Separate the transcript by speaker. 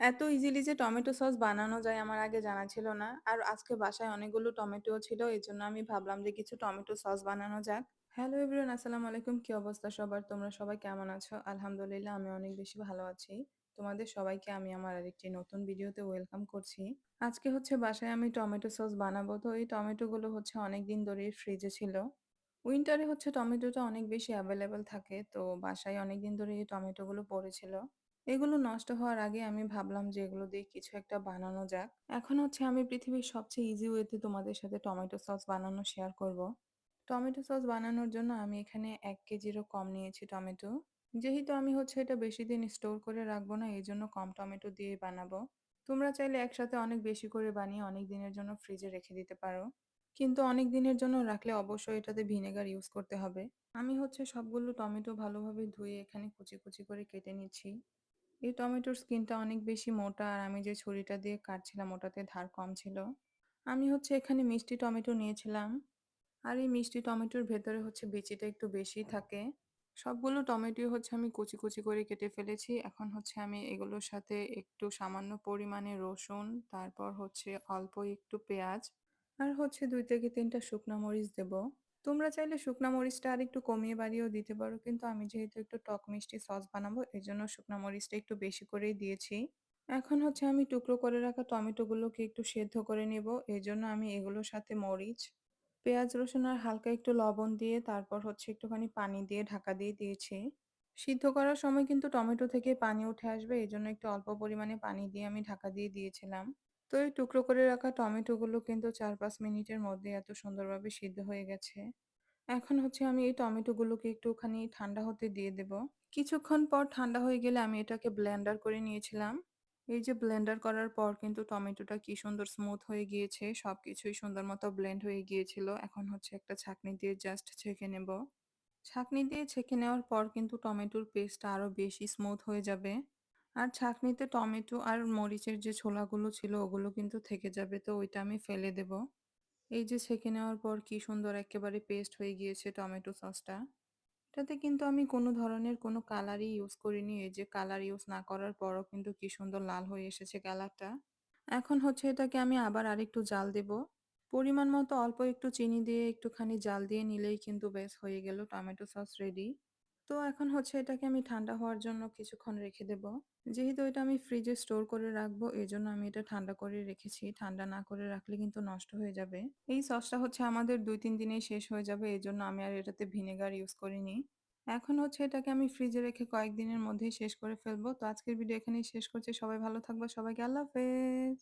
Speaker 1: এত ইজিলি যে tomato sauce বানানো যায় আমার আগে জানা ছিল না। আর আজকে বাসায় অনেকগুলো টমেটোও ছিল। এই জন্য আমি ভাবলাম যে কিছু টমেটো সস বানানো যাক। হ্যালো এভরিওয়ান আসসালামু আলাইকুম। কি অবস্থা সবার? তোমরা সবাই কেমন আছো? আলহামদুলিল্লাহ, আমি অনেক বেশি ভালো আছি। তোমাদের সবাইকে আমি আমার আরেকটি নতুন ভিডিওতে ওয়েলকাম করছি। আজকে হচ্ছে বাসায় আমি টমেটো সস বানাবো। তো এই টমেটোগুলো হচ্ছে অনেকদিন ধরেই ফ্রিজে ছিল। উইন্টারে হচ্ছে টমেটোটা অনেক বেশি অ্যাভেলেবেল থাকে। তো বাসায় অনেকদিন ধরে এই টমেটোগুলো পড়েছিল। এগুলো নষ্ট হওয়ার আগে আমি ভাবলাম যে এগুলো দিয়ে কিছু একটা বানানো যাক। এখন হচ্ছে আমি পৃথিবীর সবচেয়ে ইজি ওয়েতে তোমাদের সাথে টমেটো সস বানানো শেয়ার করব। টমেটো সস বানানোর জন্য আমি এখানে এক কেজিরও কম নিয়েছি টমেটো। যেহেতু আমি হচ্ছে এটা বেশি দিন স্টোর করে রাখব না এই জন্য কম টমেটো দিয়েই বানাবো। তোমরা চাইলে একসাথে অনেক বেশি করে বানিয়ে অনেক দিনের জন্য ফ্রিজে রেখে দিতে পারো। কিন্তু অনেক দিনের জন্য রাখলে অবশ্যই এটাতে ভিনেগার ইউজ করতে হবে। আমি হচ্ছে সবগুলো টমেটো ভালোভাবে ধুয়ে এখানে কুচি, কুচি করে কেটে নিচ্ছি। এই টমেটোর স্কিনটা অনেক বেশি মোটা আর আমি যে ছুরিটা দিয়ে কাটছিলাম ওটাতে ধার কম ছিল। আমি হচ্ছে এখানে মিষ্টি টমেটো নিয়েছিলাম। আর এই মিষ্টি টমেটোর ভেতরে হচ্ছে বিচিটা একটু বেশিই থাকে। সবগুলো টমেটোই হচ্ছে আমি কুচি, কুচি করে কেটে ফেলেছি। এখন হচ্ছে আমি এগুলোর সাথে একটু সামান্য পরিমাণে রসুন, তারপর হচ্ছে অল্প একটু পেঁয়াজ আর হচ্ছে দুই থেকে ৩ শুকনো মরিচ দেব। তোমরা চাইলে শুকনা মরিচটা আর একটু কমিয়ে বাড়িয়েও দিতে পারো। কিন্তু আমি যেহেতু একটু টক মিষ্টি সস বানাবো এজন্য শুকনা মরিচটা একটু বেশি করেই দিয়েছি। এখন হচ্ছে আমি টুকরো করে রাখা টমেটোগুলোকে একটু সেদ্ধ করে নেব। জন্য আমি এগুলোর সাথে মরিচ, পেঁয়াজ, রসুন আর হালকা একটু লবণ দিয়ে তারপর হচ্ছে একটুখানি পানি দিয়ে ঢাকা দিয়ে দিয়েছি। সিদ্ধ করার সময় কিন্তু টমেটো থেকে পানি উঠে আসবে এই জন্য একটু অল্প পরিমাণে পানি দিয়ে আমি ঢাকা দিয়ে দিয়েছিলাম। তো এই টুকরো করে রাখা টমেটোগুলো কিন্তু ৪-৫ মিনিটের মধ্যে এত সুন্দরভাবে সিদ্ধ হয়ে গেছে। এখন হচ্ছে আমি এই টমেটোগুলোকে একটুখানি ঠান্ডা হতে দিয়ে দেব। কিছুক্ষণ পর ঠান্ডা হয়ে গেলে আমি এটাকে ব্লেন্ডার করে নিয়েছিলাম। এই যে ব্লেন্ডার করার পর কিন্তু টমেটোটা কি সুন্দর স্মুথ হয়ে গিয়েছে। সবকিছুই সুন্দর মতো ব্লেন্ড হয়ে গিয়েছিল। এখন হচ্ছে একটা ছাঁকনি দিয়ে জাস্ট ছেঁকে নেব। ছাঁকনি দিয়ে ছেঁকে নেওয়ার পর কিন্তু টমেটোর পেস্টটা আরও বেশি স্মুথ হয়ে যাবে। আর ছাঁকনিতে টমেটো আর মরিচের যে ছোলাগুলো ছিল, ওগুলো কিন্তু থেকে যাবে তো ওইটা আমি ফেলে দেব। এই যে ছেঁকে নেওয়ার পর কি সুন্দর একেবারে পেস্ট হয়ে গিয়েছে টমেটো সসটা। এটাতে কিন্তু আমি কোনো ধরনের কোনো কালারই ইউজ করিনি। এই যে কালার ইউজ না করার পরও কিন্তু কি সুন্দর লাল হয়ে এসেছে কালারটা। এখন হচ্ছে এটাকে আমি আবার আরেকটু জাল দেব। পরিমাণ মতো অল্প একটু চিনি দিয়ে একটুখানি জাল দিয়ে নিলেই কিন্তু বেশ হয়ে গেল টমেটো সস রেডি। তো এখন হচ্ছে এটাকে আমি ঠান্ডা হওয়ার জন্য কিছুক্ষণ রেখে দেব। যেহেতু এটা আমি ফ্রিজে স্টোর করে রাখব এই জন্য আমি এটা ঠান্ডা করে রেখেছি। ঠান্ডা না করে রাখলে কিন্তু নষ্ট হয়ে যাবে। এই সসটা হচ্ছে আমাদের ২-৩ দিনেই শেষ হয়ে যাবে এই জন্য আমি আর এটাতে ভিনেগার ইউজ করিনি। এখন হচ্ছে এটাকে আমি ফ্রিজে রেখে কয়েকদিনের মধ্যেই শেষ করে ফেলব। তো আজকের ভিডিও এখানেই শেষ করছি। সবাই ভালো থাকবা। সবাইকে আল্লাহ হাফেজ।